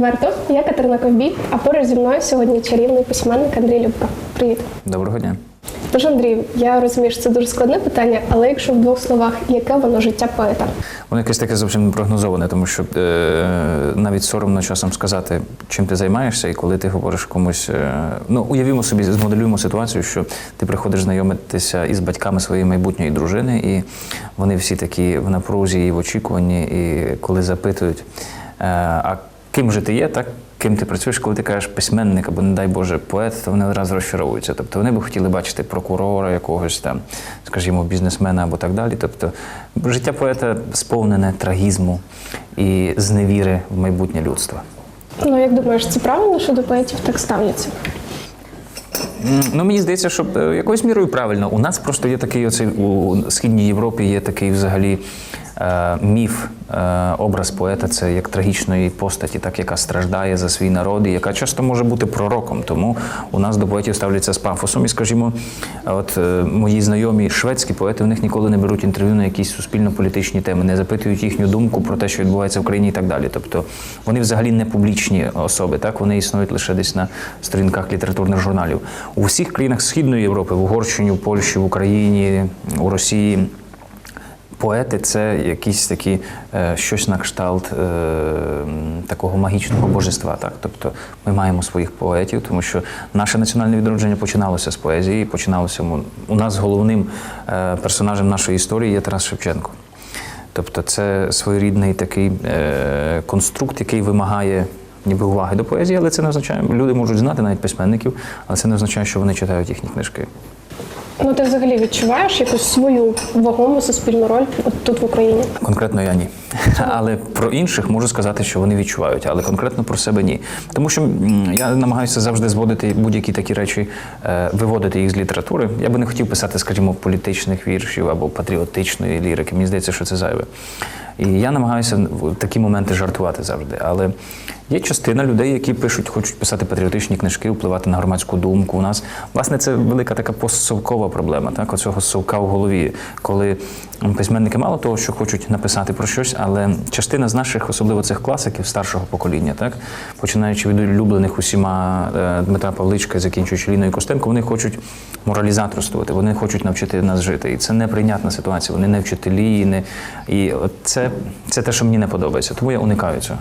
відверто. Я Катерина Ковбій, а поруч зі мною сьогодні чарівний письменник Андрій Любко. Привіт. Доброго дня. Тож, Андрій, я розумію, що це дуже складне питання, але якщо в двох словах, яке воно життя поета? Воно якесь таке зовсім непрогнозоване, тому що е, навіть соромно часом сказати, чим ти займаєшся, і коли ти говориш комусь. Е, ну, уявімо собі, змоделюємо ситуацію, що ти приходиш знайомитися із батьками своєї майбутньої дружини, і вони всі такі в напрузі і в очікуванні, і коли запитують, е, а ким же ти є, так? Ким ти працюєш, коли ти кажеш письменник або, не дай Боже, поет, то вони одразу розчаровуються. Тобто вони би хотіли бачити прокурора якогось там, скажімо, бізнесмена або так далі. Тобто життя поета сповнене трагізму і зневіри в майбутнє людства. Ну, як думаєш, це правильно, що до поетів так ставляться? Ну, мені здається, що е, якоюсь мірою правильно. У нас просто є такий оцей у східній Європі є такий взагалі міф, е, образ поета це як трагічної постаті, так яка страждає за свій народ, і яка часто може бути пророком. Тому у нас до поетів ставляться з пафосом. І скажімо, от е, мої знайомі шведські поети, у них ніколи не беруть інтерв'ю на якісь суспільно-політичні теми, не запитують їхню думку про те, що відбувається в країні і так далі. Тобто вони взагалі не публічні особи, так вони існують лише десь на сторінках літературних журналів. У всіх країнах Східної Європи, в Угорщині, в Польщі, в Україні, у Росії. Поети це якісь такі е, щось на кшталт е, такого магічного божества. Так? Тобто ми маємо своїх поетів, тому що наше національне відродження починалося з поезії. Починалося у нас головним е, персонажем нашої історії є Тарас Шевченко. Тобто це своєрідний такий е, конструкт, який вимагає ніби уваги до поезії, але це не означає, люди можуть знати навіть письменників, але це не означає, що вони читають їхні книжки. Ну, ти взагалі відчуваєш якусь свою вагому суспільну роль от тут в Україні? Конкретно я ні. Але про інших можу сказати, що вони відчувають, але конкретно про себе ні. Тому що я намагаюся завжди зводити будь-які такі речі, е, виводити їх з літератури. Я би не хотів писати, скажімо, політичних віршів або патріотичної лірики. Мені здається, що це зайве. І я намагаюся в такі моменти жартувати завжди. Але є частина людей, які пишуть, хочуть писати патріотичні книжки, впливати на громадську думку. У нас, власне, це велика така постсовкова проблема, так, оцього совка в голові, коли письменники мало того, що хочуть написати про щось, але частина з наших, особливо цих класиків старшого покоління, так, починаючи від улюблених усіма е, Дмитра Павличка, закінчуючи Ліною Костенко, вони хочуть моралізаторствувати, вони хочуть навчити нас жити. І це неприйнятна ситуація. Вони не вчителі, не і це, це те, що мені не подобається. Тому я уникаю цього.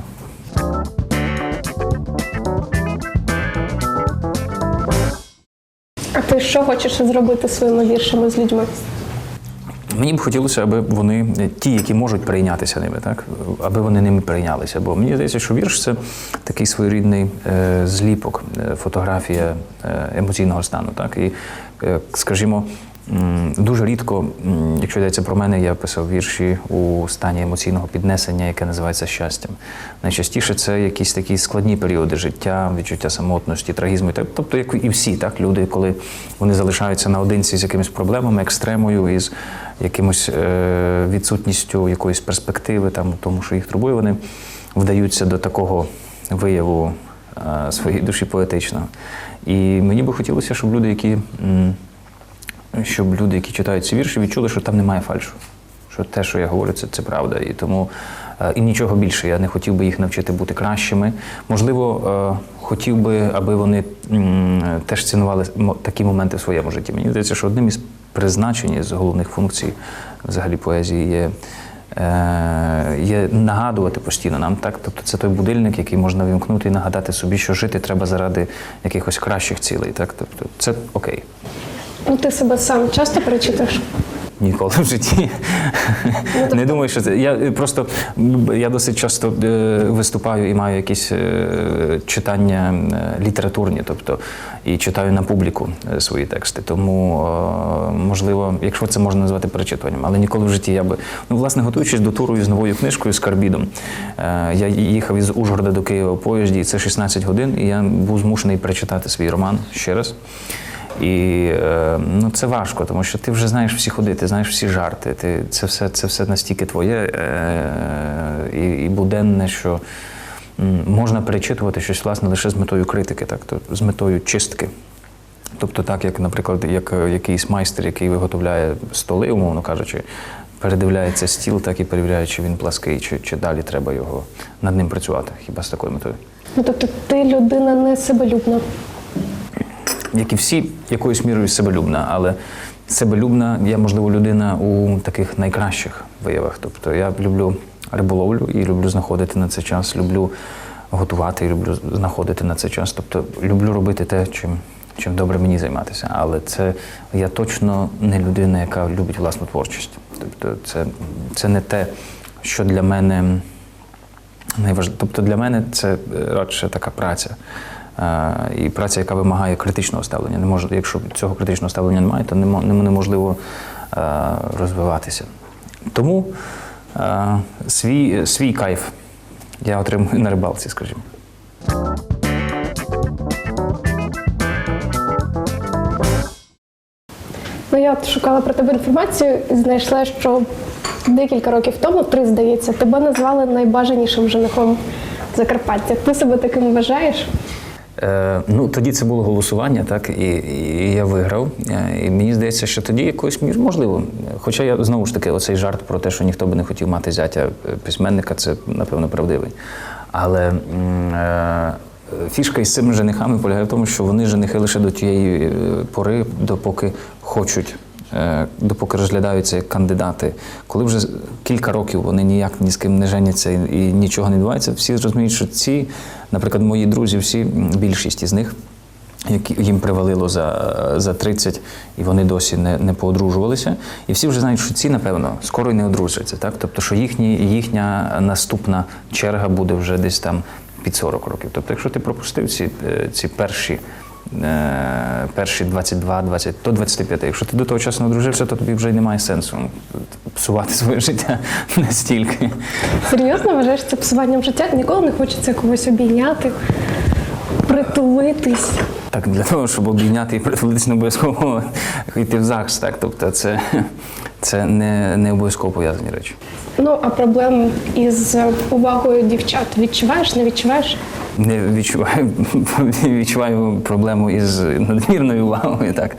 А ти що хочеш зробити своїми віршами з людьми? Мені б хотілося, аби вони, ті, які можуть прийнятися ними, так аби вони ними прийнялися. Бо мені здається, що вірш це такий своєрідний е, зліпок, е, фотографія е, емоційного стану. Так і, е, скажімо, дуже рідко, якщо йдеться про мене, я писав вірші у стані емоційного піднесення, яке називається щастям. Найчастіше це якісь такі складні періоди життя, відчуття самотності, трагізму. Тобто, як і всі, так люди, коли вони залишаються наодинці з якимись проблемами, екстремою, із якимось е, відсутністю якоїсь перспективи, там, тому що їх турбує, вони вдаються до такого вияву е, своєї душі поетичного. І мені би хотілося, щоб люди, які. щоб люди, які читають ці вірші, відчули, що там немає фальшу. Що те, що я говорю, це, це правда. І тому е, і нічого більше. Я не хотів би їх навчити бути кращими. Можливо, е, хотів би, аби вони теж цінували такі моменти в своєму житті. Мені здається, що одним із призначень, з головних функцій взагалі поезії є. Е, Є нагадувати постійно нам, так? Тобто це той будильник, який можна вімкнути і нагадати собі, що жити треба заради якихось кращих цілей. Так? Тобто це окей. Ну, ти себе сам часто перечитуєш? Ніколи в житті. Не думаю, що це. Я е, просто я досить часто е, виступаю і маю якісь е, читання літературні, тобто і читаю на публіку свої тексти. Тому можливо, якщо це можна назвати перечитуванням, але ніколи в житті я би ну, власне, готуючись до туру із новою книжкою з Карбідом, я їхав із Ужгорода до Києва в поїзді, і це 16 годин, і я був змушений перечитати свій роман ще раз. І е, ну, це важко, тому що ти вже знаєш всі ходи, ти знаєш всі жарти. Ти, це, все, це все настільки твоє е, і, і буденне, що можна перечитувати щось власне лише з метою критики, так, то, з метою чистки. Тобто, так, як, наприклад, як е, якийсь майстер, який виготовляє столи, умовно кажучи, передивляється стіл, так і перевіряє, чи він плаский, чи, чи далі треба його над ним працювати. Хіба з такою метою? Ну тобто ти людина не себелюбна. Як і всі, якоюсь мірою себелюбна, але себелюбна я, можливо, людина у таких найкращих виявах. Тобто я люблю риболовлю і люблю знаходити на це час, люблю готувати і люблю знаходити на це час. Тобто люблю робити те, чим, чим добре мені займатися. Але це я точно не людина, яка любить власну творчість. Тобто, це, це не те, що для мене найваж... Тобто для мене це е, радше така праця. І праця, яка вимагає критичного ставлення. Не може, якщо цього критичного ставлення немає, то немо- немо- неможливо е, розвиватися. Тому е, свій, свій кайф я отримую на рибалці, скажімо. Ну я от шукала про тебе інформацію і знайшла, що декілька років тому, три здається, тебе назвали найбажанішим женихом Закарпаття. Ти себе таким вважаєш? Е, ну, тоді це було голосування, так, і, і я виграв. Е, І мені здається, що тоді якось мір можливо. Хоча я знову ж таки, оцей жарт про те, що ніхто би не хотів мати зятя е, письменника, це напевно правдивий. Але фішка із цими женихами полягає в тому, що вони женихи лише до тієї пори, допоки хочуть. Е, Допоки розглядаються як кандидати, коли вже кілька років вони ніяк ні з ким не женяться і, нічого не відбувається, всі розуміють, що ці, наприклад, мої друзі, всі більшість із них, які їм привалило за, за 30, і вони досі не, не поодружувалися. І всі вже знають, що ці, напевно, скоро й не одружаться. Так? Тобто, що їхні, їхня наступна черга буде вже десь там під 40 років. Тобто, якщо ти пропустив ці, е, ці перші. Е, Перші 22, 20, до 25. Якщо ти до того часу не одружився, то тобі вже й немає сенсу псувати своє життя настільки. Серйозно вважаєш це псуванням життя? Ніколи не хочеться когось обійняти, притулитись. Так, для того, щоб обійняти і притулитись, не обов'язково йти в ЗАГС. Так? Тобто це, це не, не обов'язково пов'язані речі. Ну а проблем із увагою дівчат відчуваєш, не відчуваєш? Не відчуваю, відчуваю проблему із надмірною увагою, так,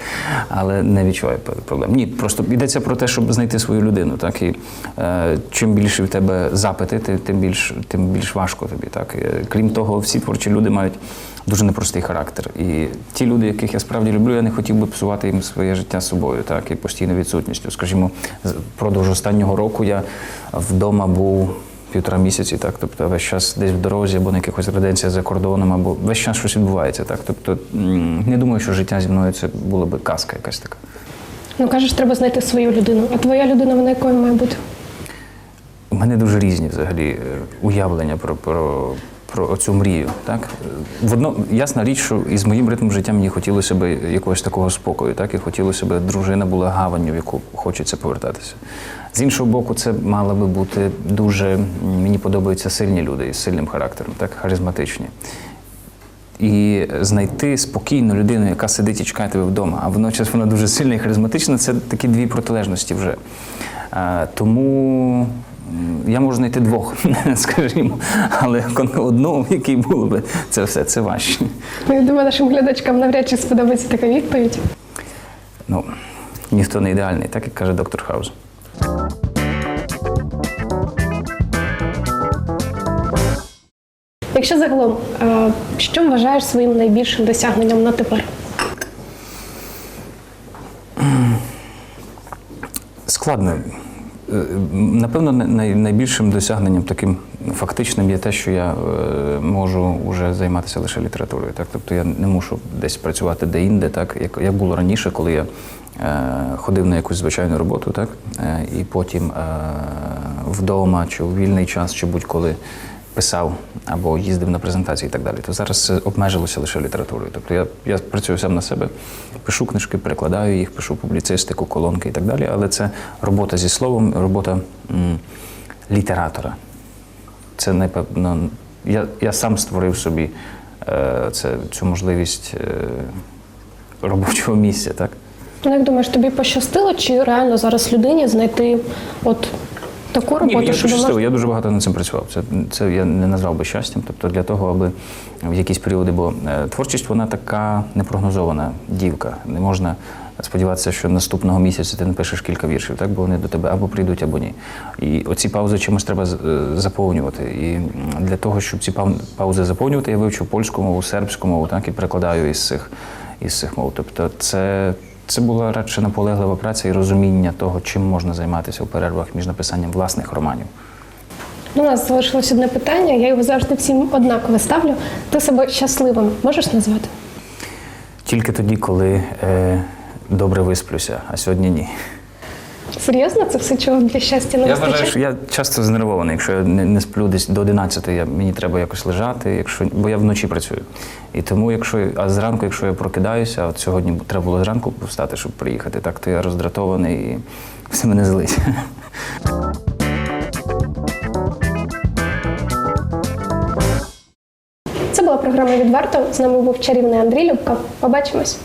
але не відчуваю проблем. Ні, просто йдеться про те, щоб знайти свою людину. Так, і е, чим більше в тебе запити, ти- тим більш, тим більш важко тобі. Так. Е, Крім того, всі творчі люди мають дуже непростий характер. І ті люди, яких я справді люблю, я не хотів би псувати їм своє життя собою, так, і постійною відсутністю. Скажімо, впродовж останнього року я вдома був півтора місяці, так, тобто весь час десь в дорозі або на якихось реденціях за кордоном, або весь час щось відбувається. Так, тобто не думаю, що життя зі мною це була би казка якась така. Ну кажеш, треба знайти свою людину. А твоя людина вона якою має бути? У мене дуже різні взагалі е, уявлення про, про, про цю мрію. Так? В одно, ясна річ, що із моїм ритмом життя мені хотілося б якогось такого спокою, так? і хотілося б дружина була гаванню, в яку хочеться повертатися. З іншого боку, це мали би бути дуже, мені подобаються сильні люди із сильним характером, так? харизматичні. І знайти спокійну людину, яка сидить і чекає тебе вдома, а водночас вона дуже сильна і харизматична, це такі дві протилежності вже. Тому я можу знайти двох, скажімо, але одну, який було би це все, це важче. Ну, я думаю, нашим глядачкам навряд чи сподобається така відповідь. Ну, ніхто не ідеальний, так як каже доктор Хаус. Якщо загалом, що вважаєш своїм найбільшим досягненням на тепер? Складно. Е, Напевно, найбільшим досягненням таким фактичним є те, що я е, можу вже займатися лише літературою. Так? Тобто я не мушу десь працювати де-інде, так? як, було раніше, коли я е, ходив на якусь звичайну роботу, так? І потім вдома чи у вільний час, чи будь-коли писав або їздив на презентації і так далі. То зараз це обмежилося лише літературою. Тобто я, я працюю сам на себе, пишу книжки, перекладаю їх, пишу публіцистику, колонки і так далі. Але це робота зі словом, робота м, літератора. Це напевно. Я, я сам створив собі е, це, цю можливість е, робочого місця, так? Ну, як думаєш, тобі пощастило, чи реально зараз людині знайти от таку Ні, роботу, мені щоб пощастило, можна... я дуже багато над цим працював. Це, це я не назвав би щастям. Тобто для того, аби в якісь періоди, бо е, творчість вона така непрогнозована дівка. Не можна сподіватися, що наступного місяця ти напишеш кілька віршів, так бо вони до тебе або прийдуть, або ні. І оці паузи чимось треба е, заповнювати. І для того, щоб ці пау- паузи заповнювати, я вивчив польську мову, сербську мову, так і перекладаю із цих із цих мов. Тобто, це. Це була радше наполеглива праця і розуміння того, чим можна займатися у перервах між написанням власних романів. У нас залишилось одне питання, я його завжди всім однаково ставлю. Ти себе щасливим можеш назвати? Тільки тоді, коли е, добре висплюся, а сьогодні ні. Серйозно, це все чого для щастя не Я вистачає? вважаю, що я часто знервований. Якщо я не, не сплю десь до 11, я, мені треба якось лежати, якщо, бо я вночі працюю. І тому, якщо а зранку, якщо я прокидаюся, от сьогодні треба було зранку встати, щоб приїхати, так то я роздратований і все мене злить. Це була програма відверто. З нами був чарівний Андрій Любко. Побачимось.